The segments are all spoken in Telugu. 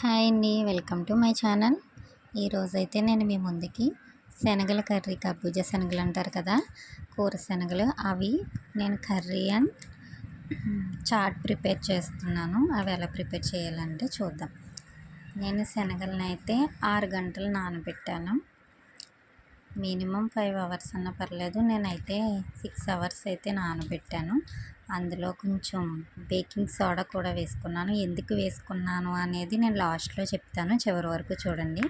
హాయ్ అండి వెల్కమ్ టు మై ఛానల్. ఈరోజైతే నేను మీ ముందుకి శనగల కర్రీ కబ్బూజ శనగలు అంటారు కదా కూర శనగలు. అవి నేను కర్రీ అండ్ చాట్ ప్రిపేర్ చేస్తున్నాను. అవి ఎలా ప్రిపేర్ చేయాలంటే చూద్దాం. నేను శనగలను అయితే ఆరు గంటలు నానబెట్టాను. మినిమం ఫైవ్ అవర్స్ అన్న పర్లేదు. నేనైతే సిక్స్ అవర్స్ అయితే నానబెట్టాను. అందులో కొంచెం బేకింగ్ సోడా కూడా వేసుకున్నాను. ఎందుకు వేసుకున్నాను అనేది నేను లాస్ట్లో చెప్తాను. చివరి వరకు చూడండి.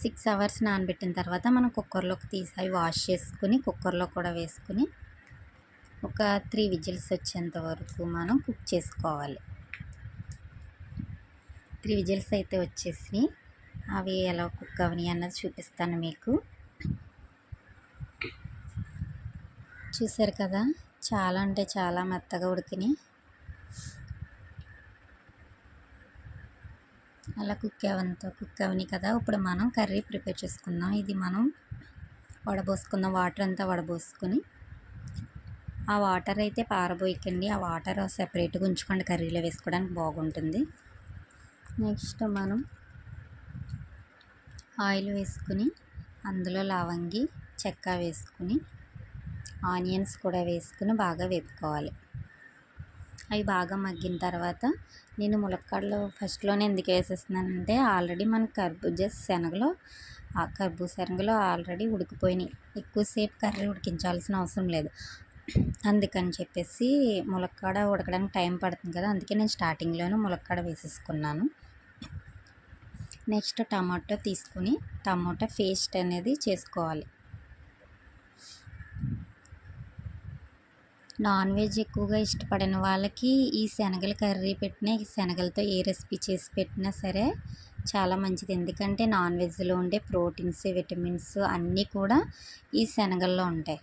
సిక్స్ అవర్స్ నానబెట్టిన తర్వాత మనం కుక్కర్లోకి తీసి అవి వాష్ చేసుకుని కుక్కర్లో కూడా వేసుకుని ఒక త్రీ విజిల్స్ వచ్చేంత వరకు మనం కుక్ చేసుకోవాలి. త్రీ విజిల్స్ అయితే వచ్చేసి అవి ఎలా కుక్ అవని అన్నది చూపిస్తాను మీకు. చూసారు కదా? చాలా అంటే చాలా మెత్తగా ఉడికినాయి అలా కుక్ అవంతా కుక్ అవని కదా. ఇప్పుడు మనం కర్రీ ప్రిపేర్ చేసుకుందాం. ఇది మనం వడబోసుకుందాం వాటర్ అంతా వడబోసుకొని ఆ వాటర్ అయితే పారబోయకండి. ఆ వాటర్ సెపరేట్గా ఉంచుకోండి కర్రీలో వేసుకోవడానికి బాగుంటుంది. నెక్స్ట్ మనం ఆయిల్ వేసుకుని అందులో లవంగి చెక్క వేసుకుని ఆనియన్స్ కూడా వేసుకుని బాగా వేపుకోవాలి. అవి బాగా మగ్గిన తర్వాత నేను ములక్కాడలు ఫస్ట్లోనే ఎందుకు వేసేస్తున్నానంటే ఆల్రెడీ మన కర్బూజా శనగలు ఆ కర్బూజ శనగలు ఆల్రెడీ ఉడికిపోయినాయి. ఎక్కువసేపు కర్రీ ఉడికించాల్సిన అవసరం లేదు. అందుకని చెప్పేసి ములక్కాడ ఉడకడానికి టైం పడుతుంది కదా అందుకే నేను స్టార్టింగ్లోనే ములక్కాడ వేసేసుకున్నాను. నెక్స్ట్ టమాటో తీసుకుని టమాటా పేస్ట్ అనేది చేసుకోవాలి. నాన్ వెజ్ ఎక్కువగా ఇష్టపడిన వాళ్ళకి ఈ శనగల కర్రీ పెట్టిన ఈ శనగలతో ఏ రెసిపీ చేసి పెట్టినా సరే చాలా మంచిది. ఎందుకంటే నాన్ వెజ్లో ఉండే ప్రోటీన్స్ విటమిన్స్ అన్నీ కూడా ఈ శనగల్లో ఉంటాయి.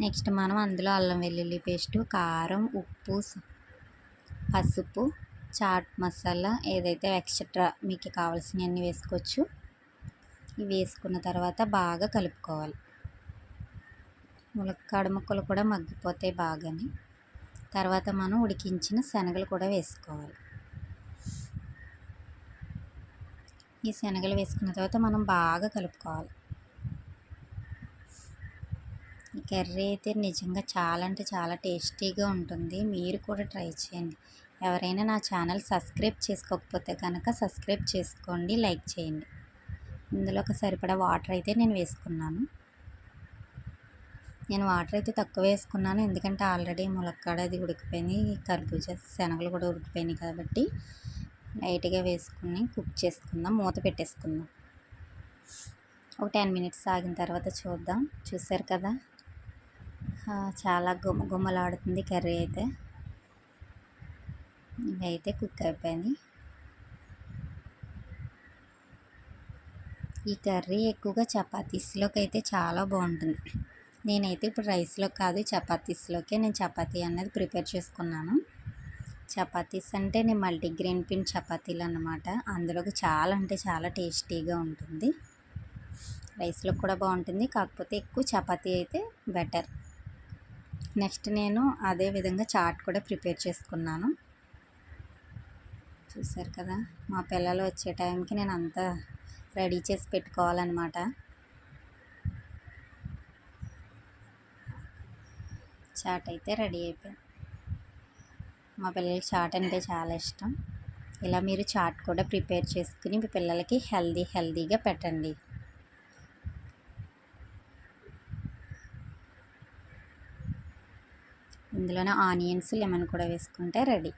నెక్స్ట్ మనం అందులో అల్లం వెల్లుల్లి పేస్టు కారం ఉప్పు పసుపు చాట్ మసాలా ఏదైతే ఎక్స్ట్రా మీకు కావాల్సినవన్నీ వేసుకోవచ్చు. ఇవి వేసుకున్న తర్వాత బాగా కలుపుకోవాలి. ములక్కాడ ముక్కలు కూడా మగ్గిపోతాయి బాగాని. తర్వాత మనం ఉడికించిన శనగలు కూడా వేసుకోవాలి. ఈ శనగలు వేసుకున్న తర్వాత మనం బాగా కలుపుకోవాలి. ఈ కర్రీ అయితే నిజంగా చాలా అంటే చాలా టేస్టీగా ఉంటుంది. మీరు కూడా ట్రై చేయండి. ఎవరైనా నా ఛానల్ సబ్స్క్రైబ్ చేసుకోకపోతే కనుక సబ్స్క్రైబ్ చేసుకోండి లైక్ చేయండి. ఇందులో ఒక సరిపడా వాటర్ అయితే నేను వేసుకున్నాను. నేను వాటర్ అయితే తక్కువ వేసుకున్నాను. ఎందుకంటే ఆల్రెడీ ములక్కాడ అది ఉడికిపోయింది కర్బూజా శనగలు కూడా ఉడికిపోయినాయి కాబట్టి లైట్గా వేసుకుని కుక్ చేసుకుందాం. మూత పెట్టేసుకుందాం. ఒక టెన్ మినిట్స్ ఆగిన తర్వాత చూద్దాం. చూసారు కదా? చాలా గుమ్మ గుమ్మలాడుతుంది కర్రీ అయితే. ఇవైతే కుక్ అయిపోయింది ఈ కర్రీ ఎక్కువగా చపాతీస్లోకి అయితే చాలా బాగుంటుంది. నేనైతే ఇప్పుడు రైస్లో కాదు చపాతీస్లోకే నేను చపాతీ అనేది ప్రిపేర్ చేసుకున్నాను. చపాతీస్ అంటే నేను మల్టీగ్రెయిన్ పిన్ చపాతీలు అనమాట అందులోకి చాలా అంటే చాలా టేస్టీగా ఉంటుంది. రైస్లో కూడా బాగుంటుంది కాకపోతే ఎక్కువ చపాతీ అయితే బెటర్. నెక్స్ట్ నేను అదే విధంగా చాట్ కూడా ప్రిపేర్ చేసుకున్నాను. చూసారు కదా మా పిల్లలు వచ్చే టైంకి నేను అంతా రెడీ చేసి పెట్టుకోవాలన్నమాట. షార్ట్ అయితే రెడీ అయిపోయింది. మా పిల్లలకి చాట్ అంటే చాలా ఇష్టం. ఇలా మీరు చాట్ కూడా ప్రిపేర్ చేసుకుని మీ పిల్లలకి హెల్దీ హెల్దీగా పెట్టండి. ఇందులోనే ఆనియన్స్ లెమన్ కూడా వేసుకుంటే రెడీ.